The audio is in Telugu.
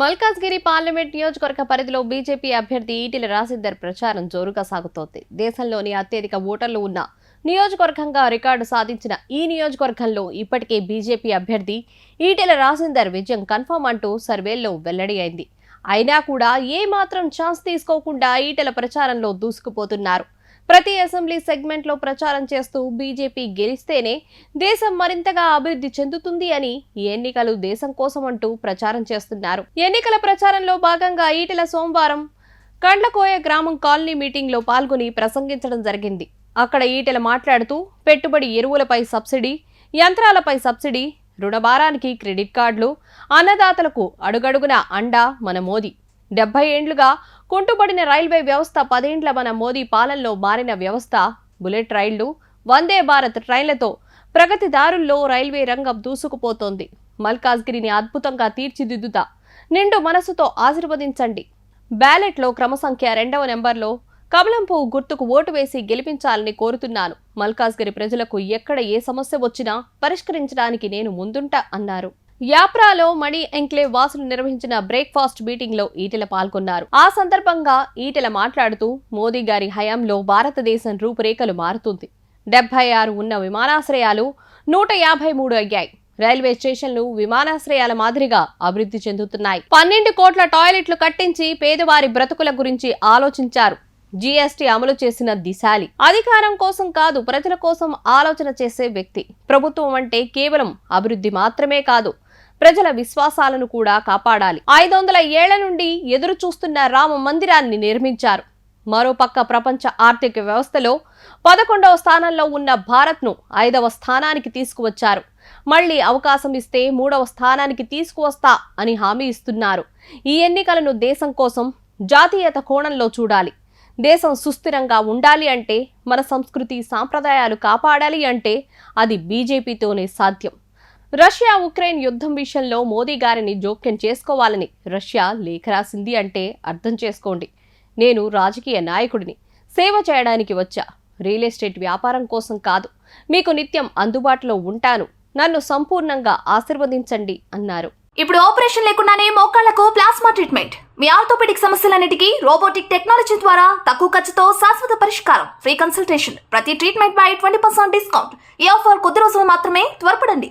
మల్కాజ్గిరి పార్లమెంట్ నియోజకవర్గ పరిధిలో బీజేపీ అభ్యర్థి ఈటెల రాజేందర్ ప్రచారం జోరుగా సాగుతోంది. దేశంలోని అత్యధిక ఓటర్లు ఉన్న నియోజకవర్గంగా రికార్డు సాధించిన ఈ నియోజకవర్గంలో ఇప్పటికే బీజేపీ అభ్యర్థి ఈటెల రాసిందర్ విజయం కన్ఫర్మ్ అంటూ సర్వేల్లో వెల్లడి అయింది. అయినా కూడా ఏ మాత్రం ఛాన్స్ తీసుకోకుండా ఈటెల ప్రచారంలో దూసుకుపోతున్నారు. ప్రతి అసెంబ్లీ సెగ్మెంట్లో ప్రచారం చేస్తూ బీజేపీ గెలిస్తేనే దేశం మరింతగా అభివృద్ధి చెందుతుంది అని ఈ ఎన్నికలు దేశం కోసం అంటూ ప్రచారం చేస్తున్నారు. ఎన్నికల ప్రచారంలో భాగంగా ఈటెల సోమవారం కండ్లకోయ గ్రామం కాలనీ మీటింగ్లో పాల్గొని ప్రసంగించడం జరిగింది. అక్కడ ఈటెల మాట్లాడుతూ పెట్టుబడి ఎరువులపై సబ్సిడీ యంత్రాలపై సబ్సిడీ రుణభారానికి క్రెడిట్ కార్డులు అన్నదాతలకు అడుగడుగున అండా మన మోదీ. డెబ్బై ఏండ్లుగా కుంటుపడిన రైల్వే వ్యవస్థ పదేండ్ల మన మోదీ పాలనలో మారిన వ్యవస్థ. బుల్లెట్ రైళ్ళు వందే భారత్ ట్రైన్లతో ప్రగతిదారుల్లో రైల్వే రంగం దూసుకుపోతోంది. మల్కాజ్గిరిని అద్భుతంగా తీర్చిదిద్దుతా నిండు మనసుతో ఆశీర్వదించండి. బ్యాలెట్లో క్రమ సంఖ్య రెండవ నెంబర్లో కమలం గుర్తుకు ఓటు వేసి గెలిపించాలని కోరుతున్నాను. మల్కాజ్గిరి ప్రజలకు ఎక్కడ ఏ సమస్య వచ్చినా పరిష్కరించడానికి నేను ముందుంటా అన్నారు. యాప్రాలో మణి ఎంక్లేవ్ వాసులు నిర్వహించిన బ్రేక్ఫాస్ట్ మీటింగ్లో ఈటెల పాల్గొన్నారు. ఆ సందర్భంగా ఈటెల మాట్లాడుతూ మోదీ గారి హయాంలో భారతదేశం రూపురేఖలు మారుతుంది. డెబ్బై ఆరు ఉన్న విమానాశ్రయాలు నూట యాభై మూడు అయ్యాయి. రైల్వే స్టేషన్లు విమానాశ్రయాల మాదిరిగా అభివృద్ధి చెందుతున్నాయి. పన్నెండు కోట్ల టాయిలెట్లు కట్టించి పేదవారి బ్రతుకుల గురించి ఆలోచించారు. జీఎస్టీ అమలు చేసిన దిశాలి. అధికారం కోసం కాదు ప్రజల కోసం ఆలోచన చేసే వ్యక్తి. ప్రభుత్వం అంటే కేవలం అభివృద్ధి మాత్రమే కాదు ప్రజల విశ్వాసాలను కూడా కాపాడాలి. ఐదు వందల ఏళ్ళ నుండి ఎదురు చూస్తున్న రామ మందిరాన్ని నిర్మించారు. మరోపక్క ప్రపంచ ఆర్థిక వ్యవస్థలో పదకొండవ స్థానంలో ఉన్న భారత్ను ఐదవ స్థానానికి తీసుకువచ్చారు. మళ్ళీ అవకాశం ఇస్తే మూడవ స్థానానికి తీసుకువస్తా అని హామీ ఇస్తున్నారు. ఈ ఎన్నికలను దేశం కోసం జాతీయత కోణంలో చూడాలి. దేశం సుస్థిరంగా ఉండాలి అంటే మన సంస్కృతి సాంప్రదాయాలు కాపాడాలి అంటే అది బీజేపీతోనే సాధ్యం. రష్యా ఉక్రెయిన్ యుద్ధం విషయంలో మోదీ గారిని జోక్యం చేసుకోవాలని రష్యా లేఖ రాసింది అంటే అర్థం చేసుకోండి. నేను రాజకీయ నాయకుడిని. సేవ చేయడానికి వచ్చా. రియల్ ఎస్టేట్ వ్యాపారం కోసం కాదు. మీకు నిత్యం అందుబాటులో ఉంటాను. నన్ను సంపూర్ణంగా ఆశీర్వదించండి అన్నారు. ఇప్పుడు ఆపరేషన్ లేకుండానే మోకాళ్ళకు ప్లాస్మా ట్రీట్మెంట్. మీ ఆర్థోపెడిక్ సమస్యలన్నిటికీ రోబోటిక్ టెక్నాలజీ ద్వారా తక్కువ ఖర్చుతో శాశ్వత పరిష్కారం. Free consultation. ప్రతి ట్రీట్మెంట్ పై ట్వంటీ పర్సెంట్ డిస్కౌంట్. ఈ ఆఫర్ కొద్ది రోజులు మాత్రమే త్వరపడండి.